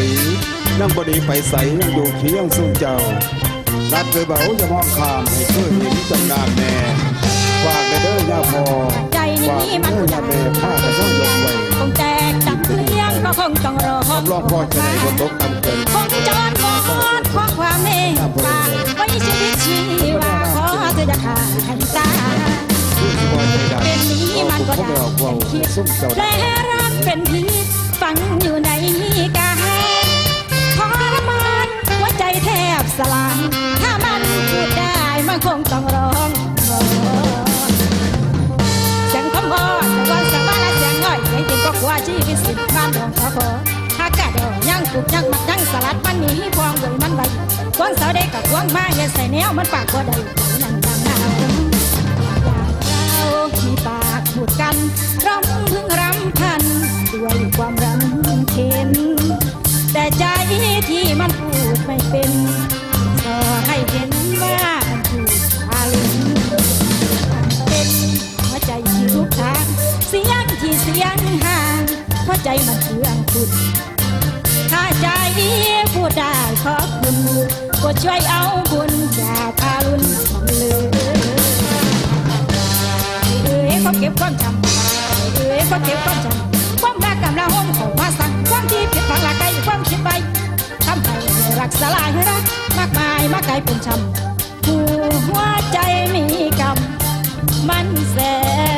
าษียังบดีไปใสยังอยู่เคียงสู้เจ้ารัดไปเบาอย่ามองข้ามให้เพื่อนเห็นจำงามแน่ฝากไปเด้อย่าพอใจฝากนี้ไปมันเด้อย่าแม่ผ้ากันต้องยกไว้คงแตกจังเลี้ยงก็คงต้องรอรับรองพ่อจะได้บ่ตกต่ำเกินคงจรมอดขอความเมตตาไว้ชีวิตชีวาขอเธอจะขาดให้ตาผู้ที่บ่ใจดำเป็นนี้มันก็ก็ได้ไม่ออกเว่าคิดซุ่มเจ้าและรักเป็นพิ งเสาเด็กกับควงมาเฮ็ดใส่แนวมันปากบ่ได้นั่นดังนาเรามีปากพูดกันรำพึงรำพัน ด้วยความรำเค็นแต่ใจที่มันพูดไม่เป็นก็ให้เห็นว่ามันถูกอาลินเป็นหัวใจที่ทุกทาง เสียงที่เสียงห่างเพราะใจมันเพื่องคุณ ช่วยเอาบุญอย่าทารุณมันเลยเอ้ยเขาเก็บความจำเอ้ยเขาเก็บความจำความรักกำลังห้องของมาสั่งความที่ผิดพลาดละไกลความคิดไปทำให้รักสลายให้รักมากมายมากกลายเป็นช้ำผู้หัวใจมีกรรมมันแสน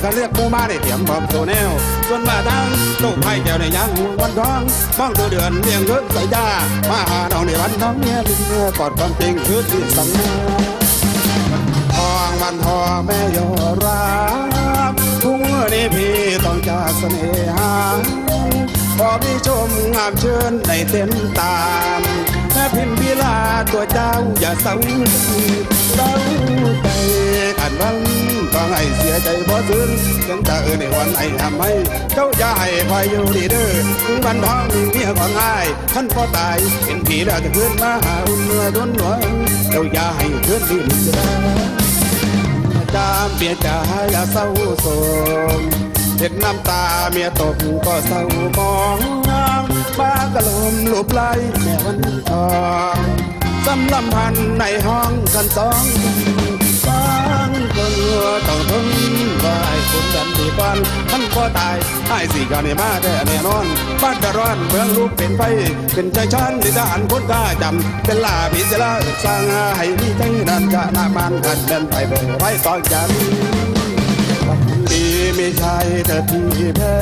เลยเขาเรียกหมู่มาได้เตรียมพร้อมตัวแนว ส่วนมาทางลูกไผ่แก้วในยังวันทองมองตัวเดือนเลี้ยงเยอะใส่ยามาหาน้องในวันน้องเมียลิงเมื่อกอดความจริงคือที่สังเาทองวันทองแม่ยอรักทุกเมื่อนี้พี่ต้องจากเสน่หาพอพี่ชมงามเชิญในเต็มตามแม่พิมพิลาตัวเจ้าอย่าเศร้า เศร้าใจขันวันก็ให้เสียใจบ่ซึ้งยังจะเออในวันไอ้ทำให้เจ้าอย่าให้คอยอยู่ดีเด้อถึงวันทองมีเมียของง่ายท่านพอตายเป็นผีแล้วจะขึ้นมาหาอุ่นเมื่อดนหวงเจ้าอย่าให้ขึ้นดินจะได้จามเปียจ่าอย่าเศร้าโศกเห็นน้ำตาเมียตกก็เศร้ามองบ้ากะลมลบไหลแม่วันทอง สำลำพันในห้องกันสองฟังก็ต้องทนว่าไอ้คนดันดีปันท่านก็ตายไอ้สี่กันนี่มาแต่แน่นอนบ้านจะร้อนเมืองลูกเป็นไฟเป็นใจชันที่ทหารคนกล้าจำเป็นลาพิเศษสร้างให้มีใจนั้นจะนามันกันเดินไปเบอไว้ตอนจันดีไม่ใช่แต่ที่แพ้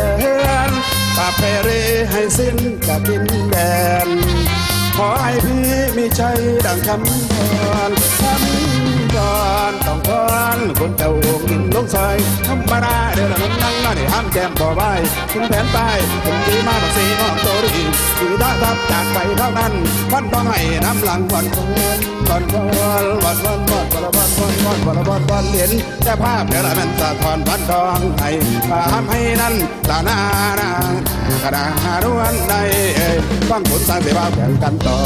ปาเพเรให้สิ้นจากดินแดน ขอให้พี่มีใจดังคำพรคำพรต้องพรคนเจ้าองค์ลงซอยธรรมดาเดินั้นนั่งนั่งนี่ห้า ก้มบ่ไหวถึงแผนไปถึงดีมาบักสีน้องโตรีคือถ้าทับจากไปเท่านั้นวันต้องให้น้ำหลังวันวันวันวันวันวันวันวันวันวันวันวันวันเห็นแต่ภาพเดี๋ยวละมันสะท้อนพันทองให้ทำให้นั้นตาหน้านากระดาษรวนในฟังผลสร้างเสียบ้าแข่งกันต่อ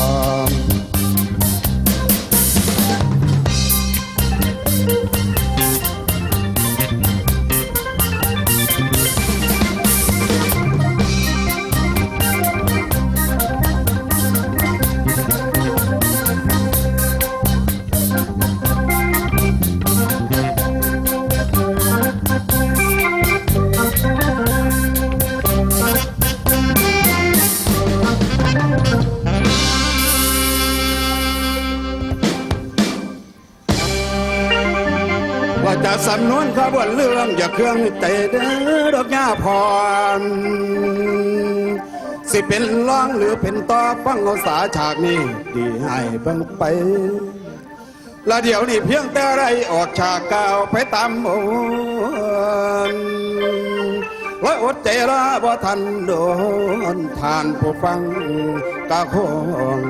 สำนวนขบวนเรื่องอย่าเครื่องใจเด้อดอกยาพร สิเป็นร้องหรือเป็นต่อฟังเอาสาฉากนี้ดีให้เบิ่งไป และเดี๋ยวนี้เพียงแต่ไรออกฉากกาวไปตามโอนและอดใจรอบ่ทันโดนทานผู้ฟังกะคง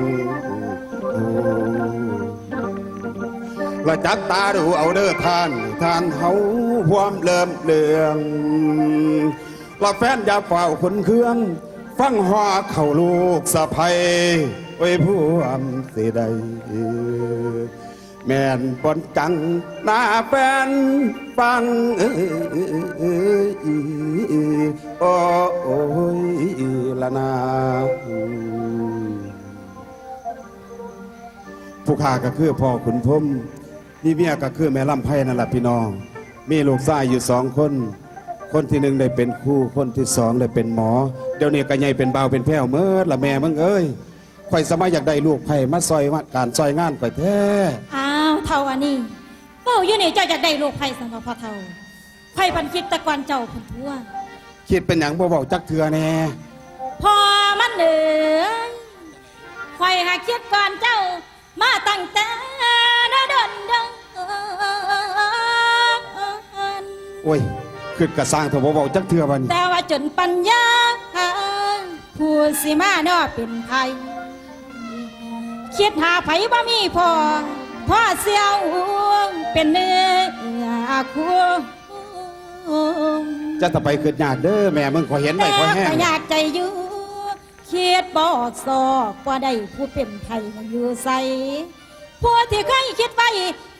ละจักตาดูเอาเด้อท่านท่านเฮาพวามเริ่มเลืองละแฟนอย่าเฝ้าคนเครื่อง ฟังหอเข้าลูกสะภัยไว้พวมสิใดแม่นปนจังหน้าแฟนฟังเอ้ยโอ้ยละนาผู้ข้าก็คือพ่อขุนพรห มนี่เมียก็คือแม่ลำไพ่นั่นแหละพี่น้อง มีลูกชายอยู่สองคน คนที่หนึ่งได้เป็นครู่คนที่สองได้เป็นหมอ เดี๋ยวนี้ก็ใหญ่เป็นเบาวเป็นแพ้วเมื่อละแม่มึงเอ้ยข่อยสมัยอยากได้ลูกไผ่มาซอยว่าการซอยงานข่อยแท้อ้าวเท่าอันนี้เป้าอยู่นี่เจ้าอยากได้ลูกไผ่สังพอเท่าไผ่พันคิดแตะกอนเจ้าพันทั่ว คิดเป็นอย่างบ่เบาจักเถือแน่พอมันเหนื่อยไข่หาคิดก่อนเจ้า มาตั้งแต่นดนดง โอ้ยขึ้นกระสร้างเถอะบ่เบาจักเถือวันแต่ว่าจนปัญญาผู้สิมาเนอเป็นไผคิดหาไผบ่มีพอพ่อเสียวเป็นเนื้อคู่จะตะไปขึ้นยากเด้อแม่มึงขอยเห็นไว้แต่ขอยแห้งก็อยากใจอยู่คิดบอกสอกว่าได้ผู้เป็นไทยอยู่ใสผู้ที่เคยคิดไว้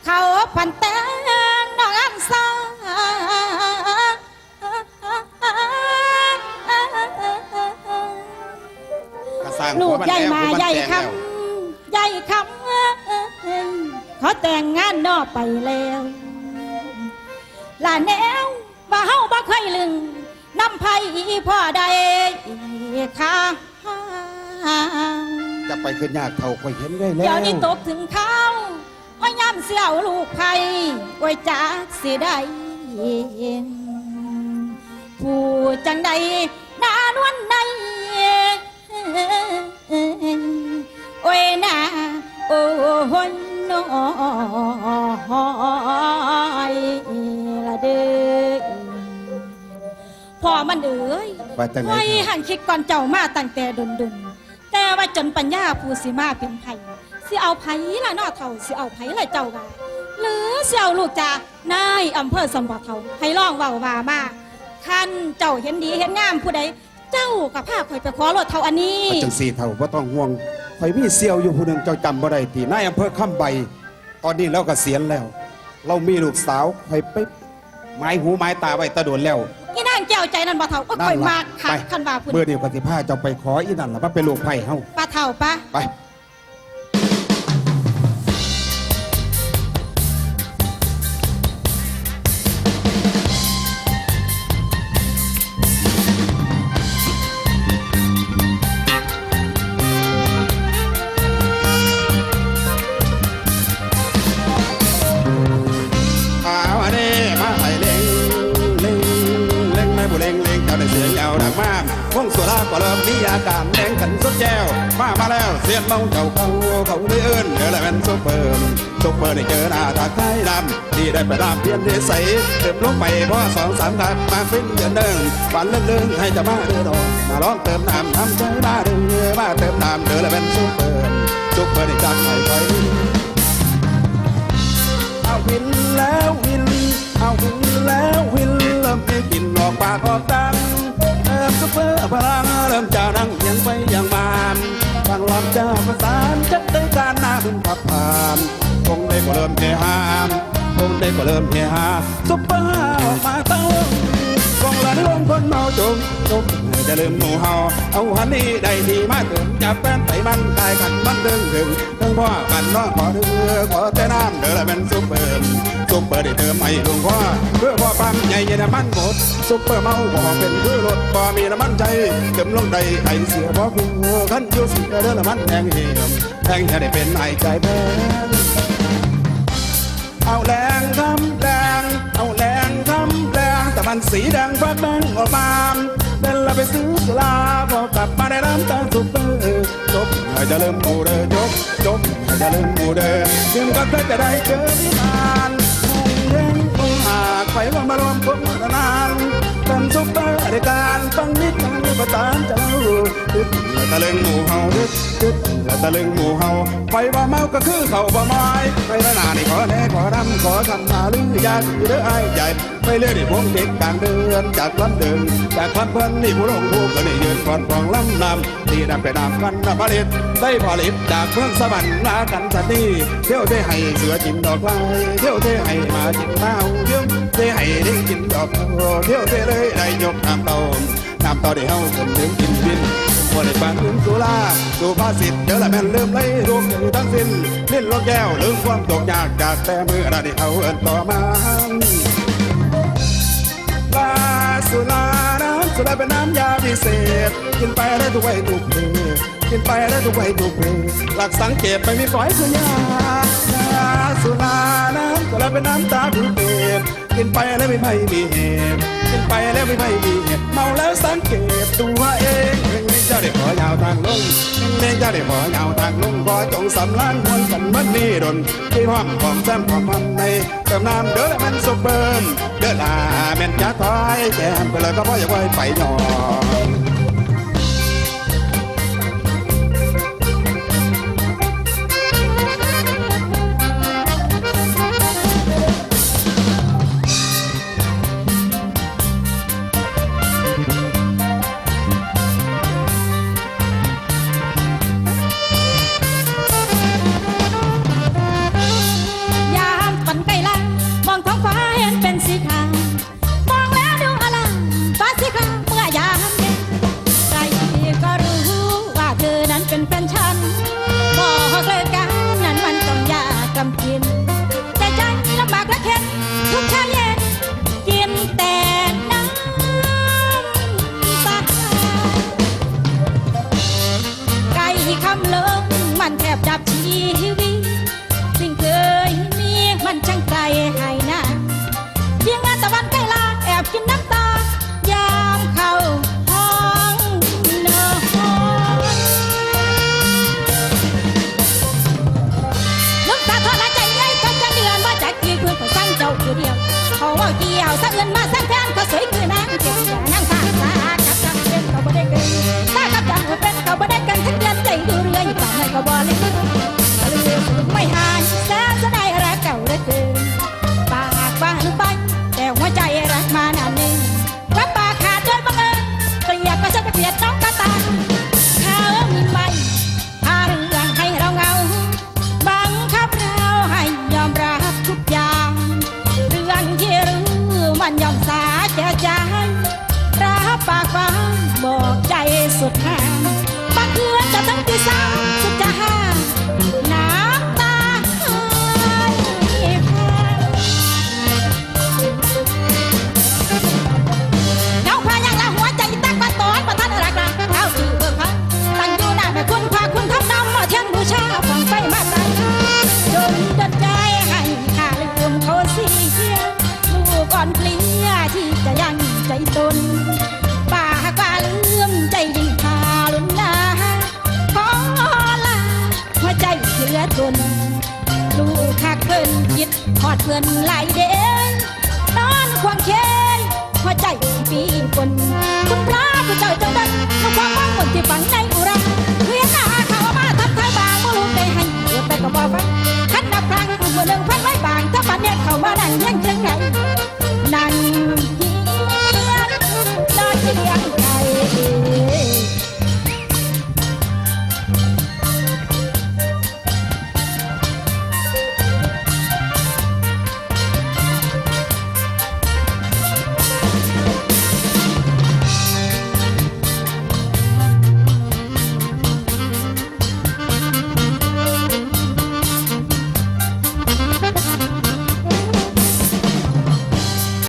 เขาพันแต่งนองอันซากระ ร้างลูกใหญ่มาผัวนใหญ่แปลงคแล้วำใหญ่คำเขาแต่งงานนอกไปแล้วลาแนวว่าเฮาบ่เคยลึงน้ำไผ่พ่อใดข้าจะไปขึ้นยากเท่าขอยเห็นได้แล้วเดี๋ยวนี้ตกถึงเขาว่าย่ำเสี่ยวลูกไผ่ไว้จากเสียได้ผู้จังใดนานวันใด โอ้ยน้อยละเด้อพ่อมันเอ้ยไปจังไหนไว้หันคิดก่อนเจ้ามาตั้งแต่ดนดนๆแต่ว่าจนปัญญาผู้สิมาเป็นไผสิเอาไผละเนอเท่าสิเอาไผละเจ้าว่าหรือสิเอาลูกจากนายอำเภอสมบัติเท่าให้ร้องเว้าว่ามาคันเจ้าเห็นดีเห็นงามผู้ใดเจ้ากับผ้าข่อยไปขอรถเท่าอันนี้จังสี่เท่าบ่ต้องห่วงข่ อยมีเสี่ยวอยู่ผู้หนึงเจ้าจำบ่ได้ตีนายอำเภอคำใบ ตอนนี้เราก็เสียณแล้ว เรามีลูกสาวข่อยไปไม้หูไม้ตาไว้ตะโดนแล้วอีนางแก้วใจนั่นบ่เท่าก็ข่อยมากค่ะไปคันว่าผู้เมื่อเดียวกติพาเจ้าไปขออีนั่นล่ะมาเป็นลูกไผ่เฮาปลาเท่าปะไป วงสุราก็เริ่มมีอาการแดงขันสุดแก้วมามาแล้วเสียงเมาเจ้าเขาเขาได้เอิ้นเดี๋ยวแหละเป็นซุปเปอร์ซุปเปอร์ได้เจอหน้าตาไทยดำที่ได้ไปรามเพียนได้ใสเติมลงไปพราะสองสามครั้งมาฟินเดือนเดิงฝันเลื่อนๆให้จะมาเดือดอนมาลองเติมน้ำทำใจมาเดือมาเติมน้ำเดี๋ยวแหละเป็นซุปเปอร์ซุปเปอร์ได้จากไข่คอยเอาวินแล้ววินเอาวินแล้ววินเริ่มได้กลินออกปากออกดัง เพื่อพลังเริ่มจะนั่งเอียงไปอย่างมานฟังลำจะประสานจะได้การหน้าขึ้นผับผ่านคงได้ก็เริ่มเฮฮามคงได้ก็เริ่มเฮฮาซุปเปอร์ออกมาเต้า องละนิวงคนเมาจมจมจะลืมหนูเฮาเอาฮันนี่ได้ดีมากเกินจับแฟนไตมันกายขันมันเดิงถึงทั้งพ่อกันน้องขอเดือขอแต่น้ำเดือเป็นซุปเปอร์ซุปเปอร์ได้เติมให้ลวงพ่อเพื่อพ่อปั๊มใหญ่เย็นมันหมดซุปเปอร์เมาบอเป็นคือรถบ่มีน้ำมันใจเติมลงได้ไอเสียบ่คือขันอยูเสียเดือละมันแดงเหี่ยมแดงจะได้เป็นไอใจแพงเอาแรงทำ นสีแดงฟักแดงออกมาเดินละไปซื้อสุราพอกลับมาได้น้ำตาสุกเปอร์จบให้จะเริ่มบูเรอจบจบให้จะอย่าลืมบูเดินเตรียมกับเธอจะได้เจอพี่มาน ไปว่ามารวมคงนานเป็นซุปเปอร์รายการฟังนิทานประตานเจ้าตึกตะลึงหมู่เฮาตึกตึกตะลึงหมู่เฮาไปว่าเมาก็คือเขาบ่ไม้ไปละนานี่ขอแน่ขอรำขอทำนาลือยาสีเด้อไอ้ายใหญ่ไปเรื่อยดิพวงเด็กกลางเดือนจากลำเดินจากลำเพิ่นนี่ผู้ลงผู้ก็นี่ยืนก่อนฟองลำนำที่นำไปนำกันนำผลิตได้ผลิตจากเมืองสวรรค์นากันสันนี่เที่ยวเทให้เสือกินดอกไม้เที่ยวเทให้มากินเต้าเท ลิงกินดอกโอ้เที่ยวเทเลยได้ยกน้ำเต้าน้ำเต้าได้เฮาคนดื่มกินวินบ่ได้ฟังถึงสุราสุภาษิตเดี๋ยวละแม่นลืมไหลรวมถึงทั้งสิ้นลิ้นลกแก้วลืมความตกยากจากแต่มือระดิเขาเอิ้นต่อมาลาสุราน้ำสุราเป็นน้ำยาพิเศษ กินไปได้ทุกวัยทุกเพศกินไปได้ทุกวัยทุกเพศหลักสังเกตไม่มีฝอยคือยาลาสุราน้ำสุราเป็นน้ำตาพิเศษ กินไปแล้วไม่ไม่มีเหตุกินไปแล้วไม่ไม่มีเหตุเมาแล้วสังเกตตัวเองเพ่งเจ้าได้ขอยาวทางลงเพ่งเจ้าได้ขอยาวทางลงขอจงสำลักมวลกันมันนี่ดนกินห้องของแซมของมันในเติมน้ำเด้อมันสุกเบิร์นเด้อลาแม่นจะถอยแก้มไปเลยก็พราะอย่าไว้ไปหนอน เกี่ยวสะเอื่นมาสร้างแทนเขาสวยคือนางเจ็บอย่านางตาสากับจังเป็นเขาบ่ได้เกินตากับจังเป็นเขาบ่ได้กันทั้งเดือนใจดูเรื่อยป่านไหนก็บ่เลยไม่หา thì vẫn đây